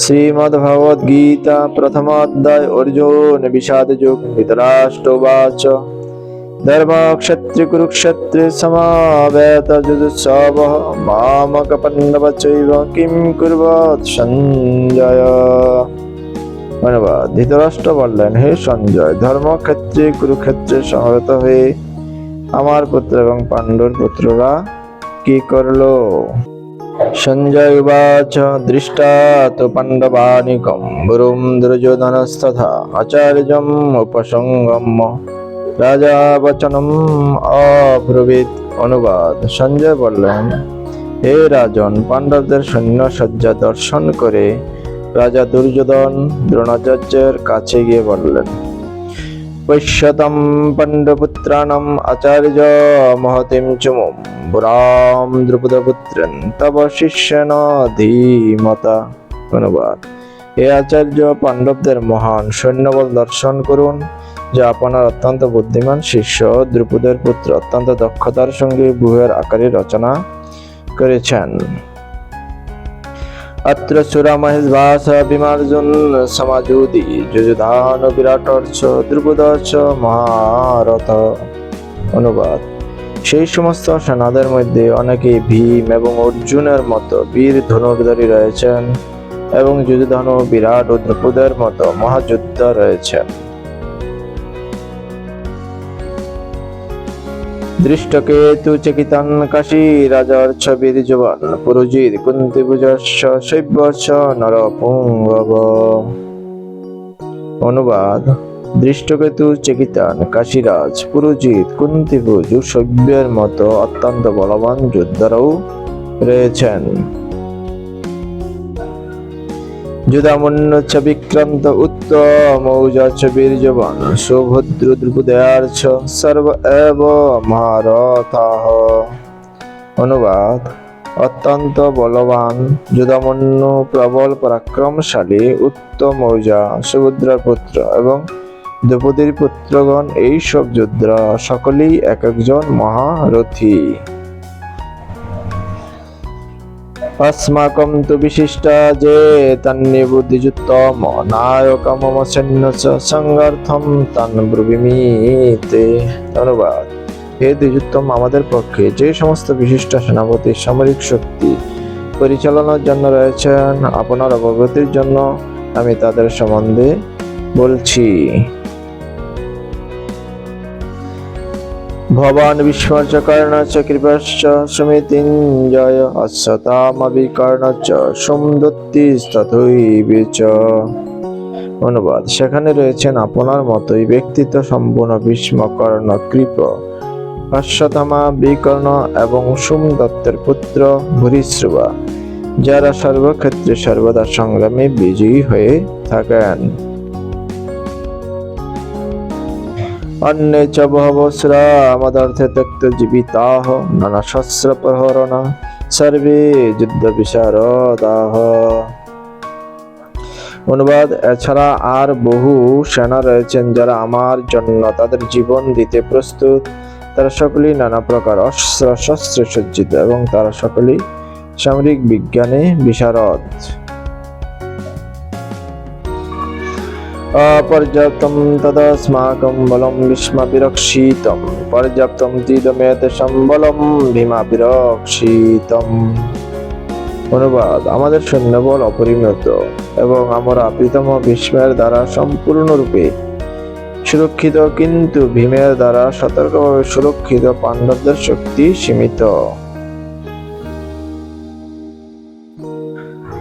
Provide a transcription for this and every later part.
শ্রীমদ্ভগবদ্গীতা প্রথমোধ্যায় অর্জুন বিষাদযুগ ধৃতরাষ্ট্রবাচ। ধর্মক্ষত্রিকুরুক্ষত্রে সমাবেত যুদুৎসব মামকপণ্ডব চৈব কিম কুর্বৎ সঞ্জয়। ধৃতরাষ্ট্র বললেন, হে সঞ্জয়, ধর্মক্ষেত্রে কুরুক্ষেত্রে সমাবেত হয়ে আমার পুত্র এবং পাণ্ডুর পুত্ররা কি করল? সঞ্জয় উবাচ দৃষ্টা তো পাণ্ডবানিকম গুরুম দুর্যোধনস্তথা আচার্যম উপসঙ্গম। রাজা বচনম অব্রবীত অনুবাদ। সঞ্জয় বললেন, হে রাজন, পাণ্ডবদের সৈন্য সজ্জা দর্শন করে রাজা দুর্যোধন দ্রোণাচার্যের কাছে গিয়ে বললেন পশ্যতম পাণ্ডপুত্রাণম আচার্য মহতিম চুমুম বুরাম দ্রুপদপুত্রেন তব শিষ্যেন ধীমতা অনুবাদ হে আচার্য পাণ্ডবদের মহান সৈন্যবল দর্শন করুন, যা আপনার অত্যন্ত বুদ্ধিমান শিষ্য দ্রুপদের পুত্র অত্যন্ত দক্ষতার সঙ্গে গুহের আকারে রচনা করেছেন। अत्र सुरमहेश विमार्जुन समाजूदि যুযুধান বিরাটর্চ দ্রুপদর্চ মহারথ অনুবাদ সেই সমস্ত সেনাদের মধ্যে অনেকে ভীম এবং অর্জুনের মতো বীর ধনুর্ধারী রয়েছেন এবং যুযুধানু বিরাট ও দ্রুপদের মতো মহাযোদ্ধা রয়েছেন দৃষ্টকেতু চকিতান কাশী, রাজার ছবির জবান পুরুজির কুন্তি পূজস্য শৈব্যস্য নরপুঙ্গব। অনুবাদ দৃষ্টকেতু চেকিতান কাশীরাজ পুরুজিত কুন্তিভুজ সভ্যের মতো অত্যন্ত বলবান যোদ্ধারাও রয়েছেন। যুদামন্য চ বিক্রান্ত উত্তম চ বীর্যবান সুভদ্র দ্রুপদয়ার্চ সর্ব এব মহারথাহ অনুবাদ, অত্যন্ত বলবান, যুদামন্য প্রবল পরাক্রমশালী, উত্তম ঔজা সুভদ্রার পুত্র এবং দ্রৌপদীর পুত্রগণ, এইসব যোদ্ধা সকলেই এক একজন মহারথী। अस्माकं तु विशिष्टा जे तन्निबुद्धिजुत्तम नायकमम सैन्य च সংগর্থম তান ব্রবীমিতে ধন্যবাদ হে দ্বিজোত্তম আমাদের পক্ষে যে সমস্ত বিশিষ্ট সেনাপতি সামরিক শক্তি পরিচালনার জন্য রয়েছেন আপনার অবগতির জন্য আমি তাদের সম্বন্ধে বলছি ভবান বিস্মর্য কর্ণচ কৃপশ্চ সুমিতিঞ্জয় অশ্বতামবিকর্ণচ সোমদত্তিস্তথৈবে চ অনুবাদ। সেখানে রয়েছেন আপনার মতোই ব্যক্তিত্ব সম্পূর্ণ ভীষ্মকর্ণ কৃপ। অশ্বত্থামা বিকর্ণ এবং সোমদত্তের পুত্র ভূরিশ্রবা, যারা সর্বক্ষেত্রে সর্বদা সংগ্রামে বিজয়ী হয়ে থাকেন। अन्ये च बहवस्रा मदर्थे त्यक्तजीविताः नानाशस्त्रप्रहरण सर्वे যুদ্ধবিশারদাহ অনুবাদ এছাড়া আর বহু সেনা রয়েছেন যারা আমার জন্য তাদের জীবন দিতে প্রস্তুত তারা সকলেই নানা প্রকার অস্ত্র শস্ত্রে সজ্জিত এবং তারা সকলেই সামরিক বিজ্ঞানে বিশারদ অপর্যাপ্তম তদস্মাকম বলম ভীষ্মবিরক্ষিতম পর্যাপ্তম তিদমেতে সম্বলম ভীমা বিরক্ষিতম অনুবাদ আমাদের সৈন্যবল অপরিমিত এবং আমরা প্রীতম ভীষ্মের দ্বারা সম্পূর্ণরূপে সুরক্ষিত, কিন্তু ভীমের দ্বারা সতর্কভাবে সুরক্ষিত পাণ্ডবদের শক্তি সীমিত।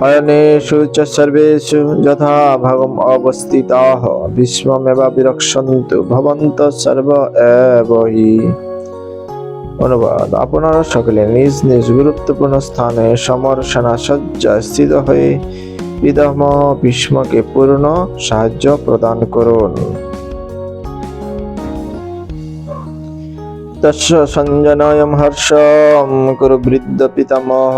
অয়নেষু চ সর্বেষু যথা ভাগম অবস্থিতাহ। বিশ্বমেব বিরক্ষন্তু ভবন্ত সর্ব এবহি। অনুবাদ। আপনারা সকলে নিজ নিজ গুরুত্বপূর্ণ স্থানে সমর সেনাসজ্জা স্থিত হয়ে পিতামহ ভীষ্মকে পূর্ণ সাহায্য প্রদান করুন। তস্য সঞ্জনয় হর্ষম কুরু বৃদ্ধ পিতামহ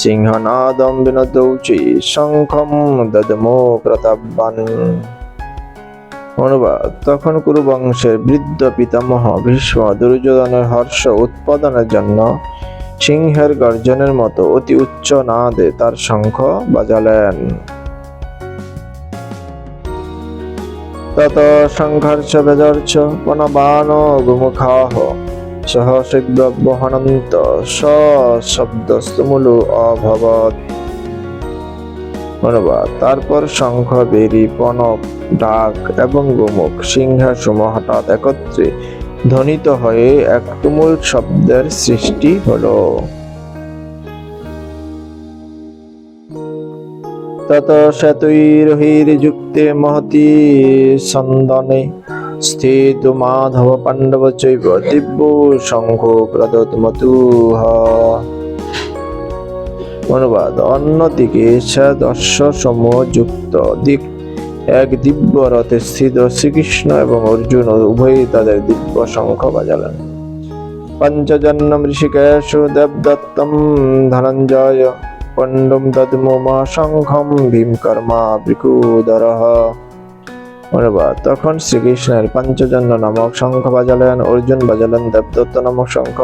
সিংহনাদম विनदौचि শঙ্খম দদমো প্রতাবান অনুবাদ, তখন কুরুবংশের বৃদ্ধ পিতামহ ভীষ্ম দুর্যোধনের হর্ষ উৎপাদনের জন্য সিংহের গর্জনের মতো অতি উচ্চ নাদে তার শঙ্খ বাজালেন। তত সংঘর্ষ বেজর্চ বনবান গুমুখাহ। সহ শৈব্যবহনন্ত শব্দস্তমূল অভবত অনুবাদ তারপর শঙ্খ, বেরি পনক ডাক এবং গোমুখ সিংহাসমূহ হঠাৎ একত্রে ধ্বনিত হয়ে এক তুমুল শব্দের সৃষ্টি হলো। তত শ্বেতৈরহির্যুক্তে মহতি সন্দনে স্থিত মাধব পাণ্ডব চৈব দিব্য শঙ্খ প্রদত্মতুহ অনুবাদ, অন্যদিকে দর্শ সমূহ যুক্ত দিক। এক দিব্য রথে স্থিত শ্রীকৃষ্ণ এবং অর্জুন উভয়ই তাদের দিব্য শঙ্খ বাজালেন। পঞ্চজন্ম ঋষিকেশু দেবদত্তম ধনঞ্জয়, পণ্ডম দদমোমা শঙ্খম ভীমকর্মা বৃকুদরহ। অনুবাদ তখন শ্রীকৃষ্ণের পঞ্চজন্য নামক শঙ্খ বাজালেন, অর্জুন বাজালেন, দেবদত্ত নামক শঙ্খ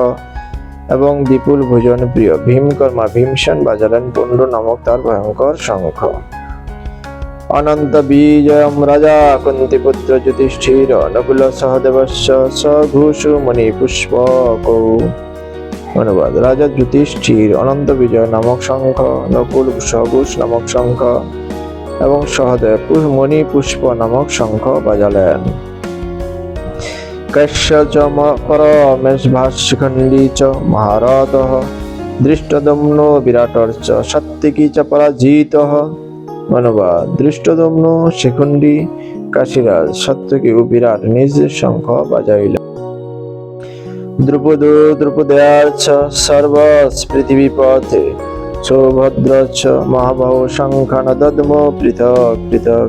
এবং বিপুল ভোজন প্রিয় ভীমকর্মা ভীমসেন বাজালেন পুণ্ড নামক তার ভয়ঙ্কর শঙ্খ। অনন্ত বিজয়ম রাজা কুন্তিপুত্র যুধিষ্ঠির নকুল সহদেবস্য সঘোষু মণি পুষ্পক অনুবাদ, রাজা যুধিষ্ঠির অনন্ত বিজয় নামক শঙ্খ, নকুল সঘোষ নামক শঙ্খ এবং সহদেব মণি পুষ্প নামক শঙ্খ বাজালেন। কশ্য চ পরমেশ ভাষ্যখণ্ডী চ মহারথ, দৃষ্টদম্ন বিরাটর্চ সত্যিকি চ পরাজিত। অনুবাদ দৃষ্টদম্ন শিখণ্ডী কাশীরাজ সত্যকি ও বিরাট নিজ শঙ্খ বাজাইল দ্রুপদ দ্রুপদয়ার্চ সর্বস পৃথিবী পথে সৌভদ্র চ মহাবাহু শঙ্খান দদ্ম পৃথক পৃথক।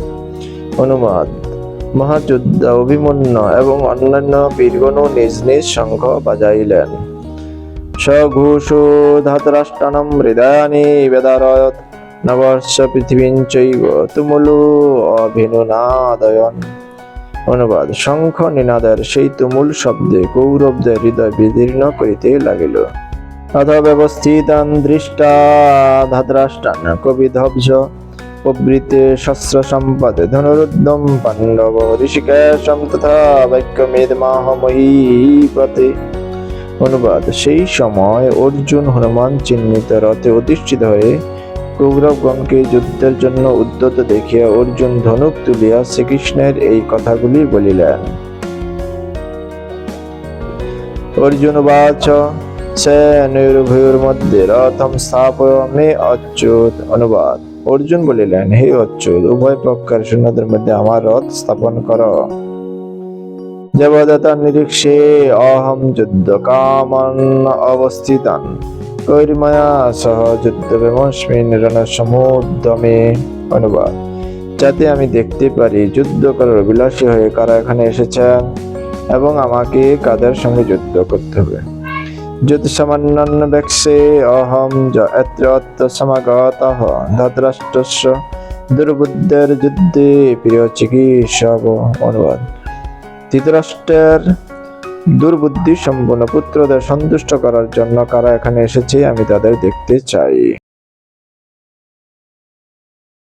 অনুবাদ, মহাযুদ্ধ অভিমন্য এবং অন্যান্য বীরগণও নিজ নিজ শঙ্খ বাজাইলেন। সঘোষো ধাতরাষ্ট্রাণম হৃদয়ানি বেদারয়ত নবর্ষ পৃথিবীন চৈব তুমুলু অভিনুনাদয়ন। অনুবাদ, শঙ্খ নিনাদের সেই তুমুল শব্দে কৌরবদের হৃদয় বিদীর্ণ করিতে লাগিল। দৃষ্টা ধাদ্রাষ্টান কবিধব্জ প্রবৃতে শস্ত্র সম্পদে ধনুরুদ্ধম পাণ্ডব ঋষিকেশম তথা বাক্য বাক্যমেদ মাহমহীপতে অনুবাদ সেই সময় অর্জুন হনুমান চিহ্নিত রথে অধিষ্ঠিত হয়ে কৌরবগণকে যুদ্ধের জন্য উদ্যত দেখিয়া অর্জুন ধনুক তুলিয়া শ্রীকৃষ্ণের এই কথাগুলি বলিলেন। অর্জুন বাচ। সেনুর্ভূর মধ্যে রথম স্থাপয় মে অচ্যুত অনুবাদ অর্জুন বলিলেন হে অচ্যুত উভয় পক্ষের সৈন্যদের মধ্যে আমার রথ স্থাপন কর জবদত নিরীক্ষে অহম যুদ্ধ কামান অবস্থিতান সহ যুদ্ধ বিমস্মিন রণ সমুদ্যমে অনুবাদ যাতে আমি দেখতে পারি, যুদ্ধ করার বিলাসী হয়ে কারা এখানে এসেছেন এবং আমাকে কাদের সঙ্গে যুদ্ধ করতে হবে। সামান্য ব্যক্সে অহম য এত্র সমাগত ধদ্রাষ্ট্রস্য দুর্বুদ্ধের যুদ্ধে প্রিয় চিকিৎসব অনুবাদ। ধৃতরাষ্ট্রের দুর্বুদ্ধি সম্পন্ন পুত্রদের সন্তুষ্ট করার জন্য কারা এখানে এসেছে আমি তাদের দেখতে চাই।